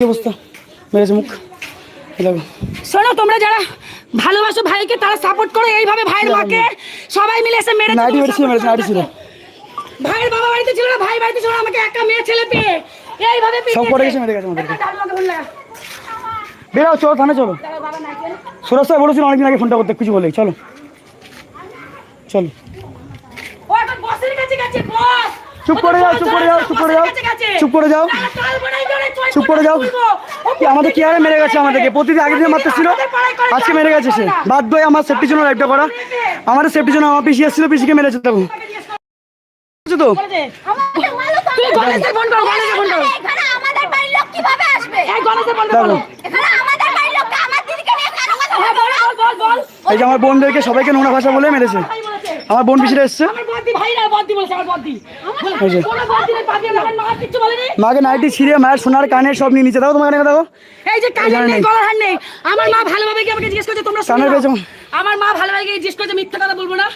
কি অবস্থা? মেরেছে মুখ। এই দেখো। শোনো তোমরা যারা ভালোবাসো ভাইকে তারা সাপোর্ট করো এইভাবে ভাইয়ের মাকে। সবাই মিলে এসে মেরে নাইটি মেরেছিল মেরেছে নাইটি ছিল ভাইয়ের বাবা বাড়িতে ছিল না ভাই বাড়িতে ছিল না আমাকে একা মেয়ে ছেলে পেয়ে। এইভাবে সব গেছে। মেরে গেছে আমাদেরকে। বেরাও চলো থানে চলো। সুরজ স্যার বলেছিল অনেকদিন আগে ফোনটা করতে কিছু বলে চলো। চলো। ও এখন বসের কাছে বস। চুপ করে যাও চুপ করে যাও চুপ করে যাও চুপ করে যাও। চুপ করে যাও। কি আমাদের কি আরে মেরে গেছে আমাদেরকে? প্রতিদিন আগের দিন মারতে ছিল আজকে মেরে গেছে সে। বাধ্য হয়ে আমার সেফটির জন্য লাইভটা করা। আমাদের সেফটির জন্য। আমার পিসি এসেছিল পিসিকে মেরেছে তখন বুঝছ তো? এই গণেশের ফোন দেখো। করো। এখানে আমাদের বাড়ির লোক আমার দিদিকে নিয়ে কেন কথা বল বল বল বল। এই যে আমার বোনদেরকে সবাইকে নোংরা ভাষা বলে মেরেছে। আমার বোন পিসিটা এসছে। কোনো মাকে নাইটি ছিঁড়ে মায়ের সোনার কানের সব নিয়ে নিচে। দাও তোমার কানে দেখো। এই যে জানি নেই। গলার হার নেই। আমার মা ভালোভাবে কি আমাকে জিজ্ঞেস করছে তোমরা কানের। পেয়েছ? আমার মা ভালোভাবে গিয়ে জিজ্ঞেস করছে মিথ্যা কথা বলব না?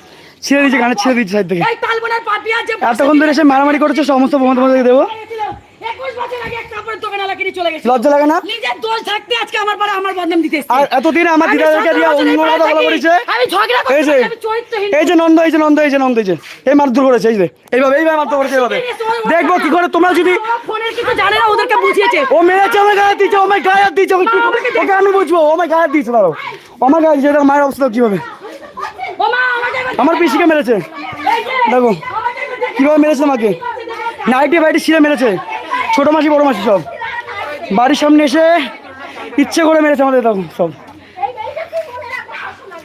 ছিঁড়ে দিয়েছে কানে ছিঁড়ে দিয়েছে সাইড থেকে। এই তালবনের পাপিয়া যে এতক্ষণ ধরে এসে মারামারি করেছে সমস্ত বোন তোমাদেরকে দেবো। একুশ বছর আগে এক কাপড়ের দোকানে লাগিয়ে চলে গেছে লজ্জা লাগে না? নিজের দোষ থাকতে আজকে আমার পরে আমার বদনাম দিতে আর এতদিন আমার দিদাদেরকে দিয়ে সতেরো বছরের অন্য কথা পরে বলা থাকি। করেছে আমি ঝগড়া করতে এই যে আমি চরিত্রহীন এই যে নন্দ এই যে নন্দ এই যে নন্দ এই যে এই মারধর করেছে এই যে এইভাবে এইভাবে মারধর করেছে এইভাবে। দেখব কি করে তোমরা যদি ও ফোনের কিছু জানে না ওদেরকে বুঝিয়েছে। ও মেরেছে আমার গায়ে দিচ্ছে ও আমার গায়ে হাত ওকে আমি বুঝব ও আমার গায়ে দিচ্ছে দাঁড়াও। আমার গায়ে দেখো মায়ের অবস্থা কি হবে ও মা আমাকে এবার- আমার পিসিকে মেরেছে। দেখে- কীভাবে মেরেছে আমাকে? নাইটি বাইটি ছিঁড়ে মেরেছে। ছোট মাসি বড় মাসি সব। বাড়ির সামনে এসে ইচ্ছে করে মেরেছে আমাদের তখন সব।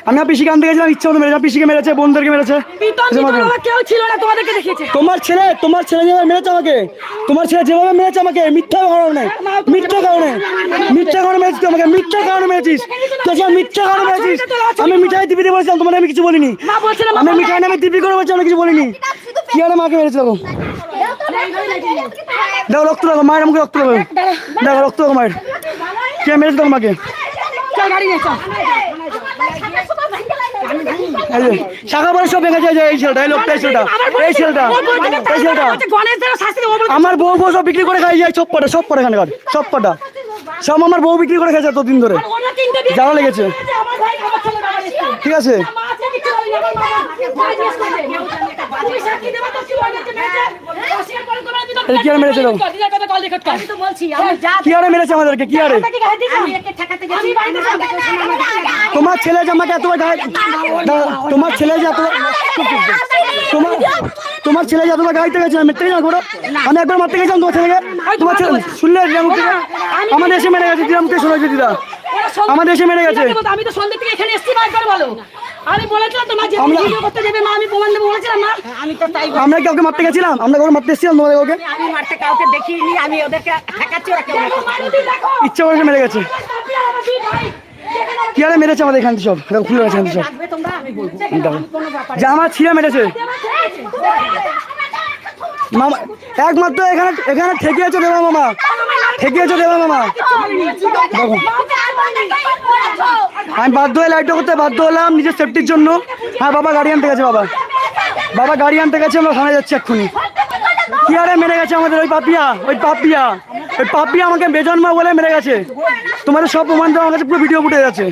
আমি আমার পিসিকে আনতে গেছিলাম ইচ্ছে মতো মেরেছে। পিসিকে মেরেছে বোনদেরকে মেরেছে। তোমার ছেলে তোমার ছেলে যেভাবে মেরেছে আমাকে তোমার ছেলে যেভাবে মেরেছে আমাকে মিথ্যা কারণে মিথ্যা কারণে মিথ্যা কারণে মেরেছিস আমাকে মিথ্যা কারণে মেরেছিস। মিথ্যা কারণে মেরেছিস। আমি মিঠাই দিবিতে বলেছিলাম তোমার আমি কিছু বলিনি। আমি মিঠাই নামে দিবি করে বলছি আমি কিছু বলিনি। কি আরে মাকে মেরেছে দেখো। দেখো রক্ত দেখো মায়ের আমাকে রক্ত দেখো দেখো রক্ত দেখো মায়ের। কে মেরেছে দেখো মাকে? সব ভেঙেছে এই যে এই ছেলেটা এই লোকটা এই ছেলেটা এই ছেলেটা এই ছেলেটা। গণেশ দেওয়া শাস্তি দেবো বলে আমার বউ বউ সব বিক্রি করে খাই যায় সব কটা সব কটা এখানে সব কটা সব আমার বউ বিক্রি করে খেয়েছে এতদিন ধরে। তিনটে লেগেছে। ঠিক আছে? আমার কি আর মেরেছে কি আরে আমাদেরকে? কি আরে। তোমার ছেলে যে আমাকে এতবার গায়ে তোমার ছেলে যে এত তোমার তোমার ছেলে যে এতবার গাইতে গেছে আমি মেরতে যাব আমি একবার মারতে গেছিলাম তোমার ছেলেকে? তোমার ছেলে শুনলে আমাদের এসে মেরে গেছে দিরাম থেকে শোনাচ্ছে দিদা। আমাদের এসে মেরে গেছে। আমি তো সন্ধ্যে থেকে এখানে এসছি আমি বলেছিলাম তো মা যে আমরা- ভিডিও করতে যাবে মা আমি প্রমাণ দেবো বলেছিলাম মা। আমি তো তাই আমরা কাউকে মারতে গেছিলাম আমরা কাউকে মারতে এসেছিলাম তোমাদের কাউকে। আমি মারতে কাউকে দেখিনি আমি ওদেরকে ঠেকাচ্ছি ওরা কেউ ইচ্ছা করে মেরে গেছে। কি আরে মেরেছে আমাদের এখান থেকে সব খুলে গেছে এখান থেকে সব তোমরা? আমি বলব। দেখো। ছিঁড়ে মেরেছে। মামা একমাত্র এখানে এখানে ঠেকিয়েছে দেবা মামা। ঠেকিয়েছে দেবা মামা। দেখো। আমি বাধ্য হয়ে লাইটটা করতে বাধ্য হলাম নিজের সেফটির জন্য। হ্যাঁ বাবা গাড়ি আনতে গেছে, বাবা। বাবা গাড়ি আনতে গেছে, আমরা থানায় যাচ্ছি এক্ষুনি। কি আরে মেরে গেছে আমাদের ওই পাপিয়া? ওই পাপিয়া। ওই পাপিয়া আমাকে বেজন্মা বলে মেরে গেছে। তোমাদের সব প্রমাণ তো আমার কাছে পুরো ভিডিও ফুটে যাচ্ছে।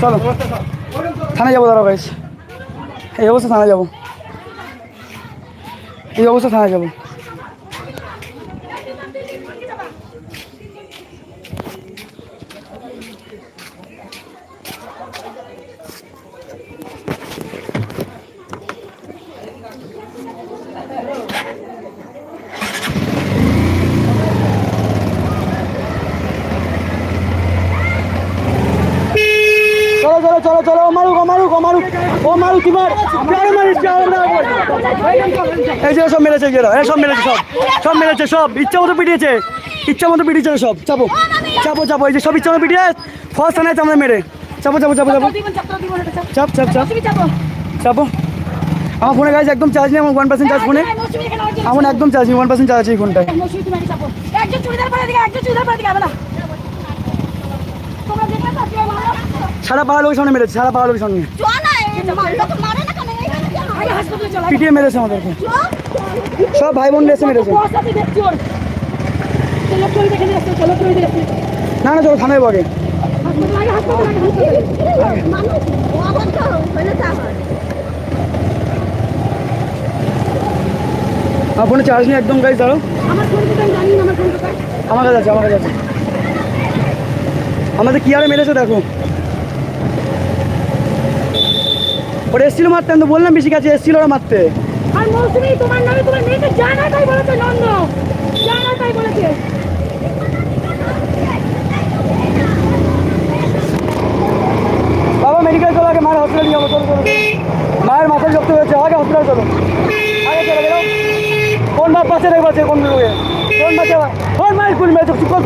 চলো। থানায় যাব দাঁড়া গাইস এই অবস্থা থানায় যাব। এই অবস্থা থাকা যাব। চলো চলো, ও মারুক ও মারুক ও মারুক ও মারুক কি মার প্যারে মারিস। এই যে সব মেরেছে গেরা এই সব মেরেছে, সব। সব মেরেছে, সব। ইচ্ছা মতো পিটিয়েছে। ইচ্ছা মতো পিটিয়েছে সব। চাপো চাপো চাপো। এই যে সব ইচ্ছা মতো পিটিয়ে ফার্স্ট আনায় আমাদের মেরে। চাপো চাপো চাপো চাপো। চাপ চাপ চাপ। চাপো। আমার ফোনে গাছ একদম চার্জ নেই, আমার ওয়ান পার্সেন্ট চার্জ ফোনে। আমার একদম চার্জ নেই ওয়ান পার্সেন্ট চার্জ আছে এই ফোনটায় একজন চুড়িদার পরে দিকে একজন চুড়িদার পরে দিকে হবে না তোমরা দেখলে তো কি হলো? সারা পাড়া লোকের সামনে মেরেছে সারা পাড়া লোকের সামনে চল পিটিয়ে মেরেছে আমাদেরকে। সব ভাই বোন এসে মেরেছে। নিয়ে না না চলো থানায় বগে ফোনে চার্জ নেই একদম গাড়ি দাঁড়ো আমার কাছে আছে আমার কাছে আছে। আমাদের কি আরে মেরেছে দেখো। ওরা এসেছিল মারতে আমি তো বললাম বেশি কাছে এসেছিল ওরা মারতে। আর মৌসুমি তোমার নামে তোমার মেয়েকে জানা তাই বলেছে নন্দ। জানা তাই বলেছে। বাবা মেডিকেল চলো আগে মায়ের হসপিটাল যাব চলো মায়ের মাথায় রক্ত হয়েছে আগে হসপিটাল চলো আগে চলো কোন বাপ পাশে দেখব আছে কোন লোকে কোন বাচ্চা কোন মায়ের কুল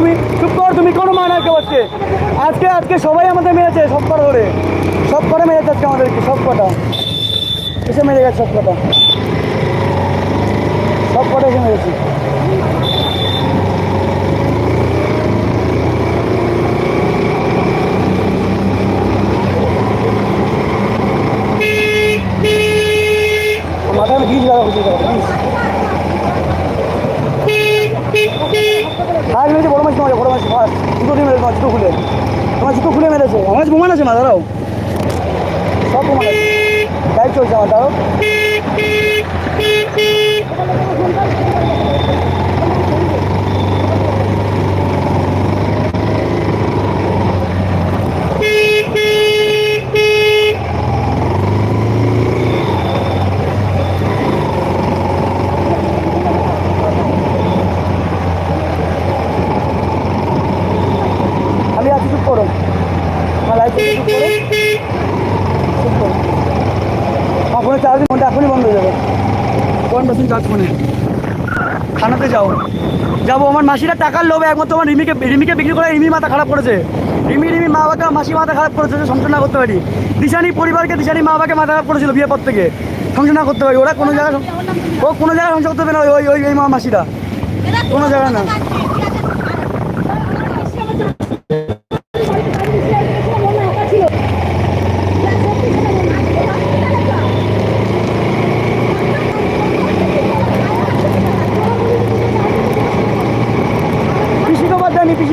তুমি, চুপ তুমি, কোনো মা নাই আজকে। আজকে আজকে সবাই আমাদের মেরেছে, সব কটা ধরে। সব কটা মেরেছে আজকে সব কটা। এসে মেরে গেছে সব কটা। সব কটা এসে মেরেছে মাথায় আমি ঘিজ লাগা বুঝতে পারব আজ মেরেছে বড় মাছ তোমার বড় মাছ মাছ। জুতো দিয়ে মেরেছে জুতো খুলে। তোমার জুতো খুলে মেরেছে। আমার বোমান আছে, মা, দাঁড়াও। সব বোমান আছে। গাড়ি চলছে আমার, দাঁড়াও আমি আছি চুপ করো আমার লাইট চুপ করো চুপ করো আমার ফোনে চার্জ ফোনটা এখনই বন্ধ হয়ে যাবে। কোন পার্সেন্ট চার্জ ফোনে? থানাতে যাও। যাব আমার মাসিরা টাকার লোভে একমাত্র আমার রিমিকে রিমিকে বিক্রি করে রিমি মাথা খারাপ করেছে। রিমি রিমি মা বাবাকে মাসি মাথা খারাপ করেছে যে সংসার না করতে পারি। দিশানি পরিবারকে দিশানি মা বাবাকে মাথা খারাপ করেছিল বিয়ের পর থেকে। সংসার না করতে পারি। ওরা কোনো জায়গায় ও কোনো জায়গায় সংসার করতে পারে না ওই ওই ওই মা মাসিরা। কোনো জায়গায় না পিসিকে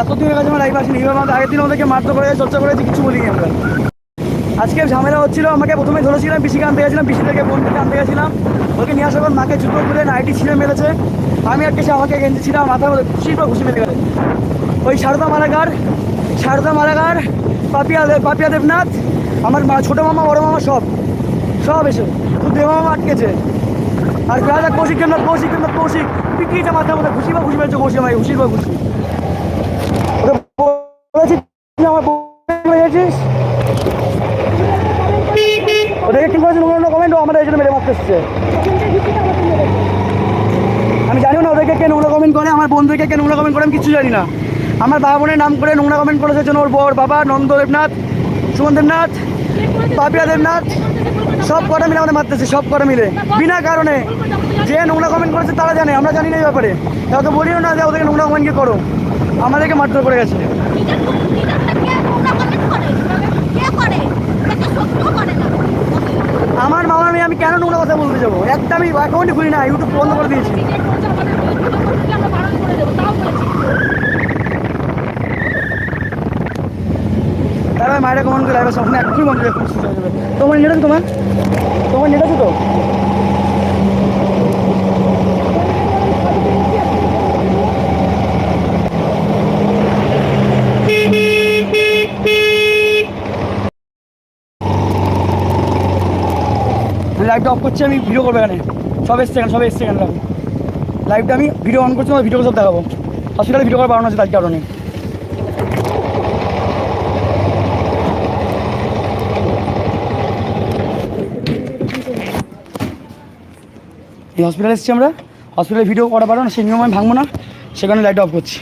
এতদিন গেছে আমার লাইফ আসেনি। আমাদের আগের দিন মারধর করে, চর্চা করেছি কিছু বলিনি আমরা। আজকে ঝামেলা হচ্ছিল, আমাকে প্রথমে ধরেছিলাম, পিসিকে আনতে গেছিলাম, পিসি থেকে বোন থেকে আনতে গেছিলাম। ওকে নিয়ে আসার পর মাকে জুতো খুলে নাইটি ছিঁড়ে মেরেছে। আমি আর সে আমাকে গেঞ্জি ছিলাম, মাথার মধ্যে খুশি পর খুশি মেরে গেলে ওই সারদা মালাগার সারদা মালাগার পাপিয়া পাপিয়া দেবনাথ, আমার মা, ছোটো মামা, বড় মামা সব। সব এসে, শুধু দেব মামা আটকেছে। আর রাজা কৌশিক দেবনাথ কৌশিক দেবনাথ কৌশিক। পিটিয়েছে মাথার মধ্যে খুশি বা খুশি মেরেছে, কৌশিক আমাকে খুশি বা খুশি বলেছি আমার গেছিস? কমেন্ট আমাদের মারতে আমি জানিও না ওদেরকে কে নোংরা কমেন্ট করে, আমার বন্ধুকে কে নোংরা কমেন্ট করে, আমি কিছু জানি না। আমার বাবা বোনের নাম করে নোংরা কমেন্ট করেছে জন্য ওর বর বাবা নন্দ দেবনাথ, সুমন দেবনাথ, পাপিয়া দেবনাথ, সব কটা মিলে আমাদের মারতেছে, সব কটা মিলে। বিনা কারণে যে নোংরা কমেন্ট করেছে তারা জানে, আমরা জানি না এই ব্যাপারে। কাউকে বলিও না যে ওদেরকে নোংরা কমেন্ট করো। আমাদেরকে মারধর করে গেছে। আমার মামা মেয়ে আমি কেন নোংরা কথা বলতে যাব? একটা আমি অ্যাকাউন্টই খুলি না ইউটিউব বন্ধ করে দিয়েছি। তারপরে মায়েরা কমান করে লাইভ আছে ওখানে এক্ষুনি বন্ধ করে। তোমার নেট আছে তোমার? তোমার নেট তো? লাইভটা অফ করছি, আমি ভিডিও করব এখানে। সব এসছে এখানে, সব এসছে এখানে লাইভটা আমি ভিডিও অন করছি আমার ভিডিও সব দেখাবো। হসপিটালে ভিডিও করার বারণ আছে তার কারণে। এই হসপিটালে এসেছি আমরা। হসপিটালে ভিডিও করা পারো না সেই নিয়ম আমি ভাঙবো না। সেখানে লাইট অফ করছি।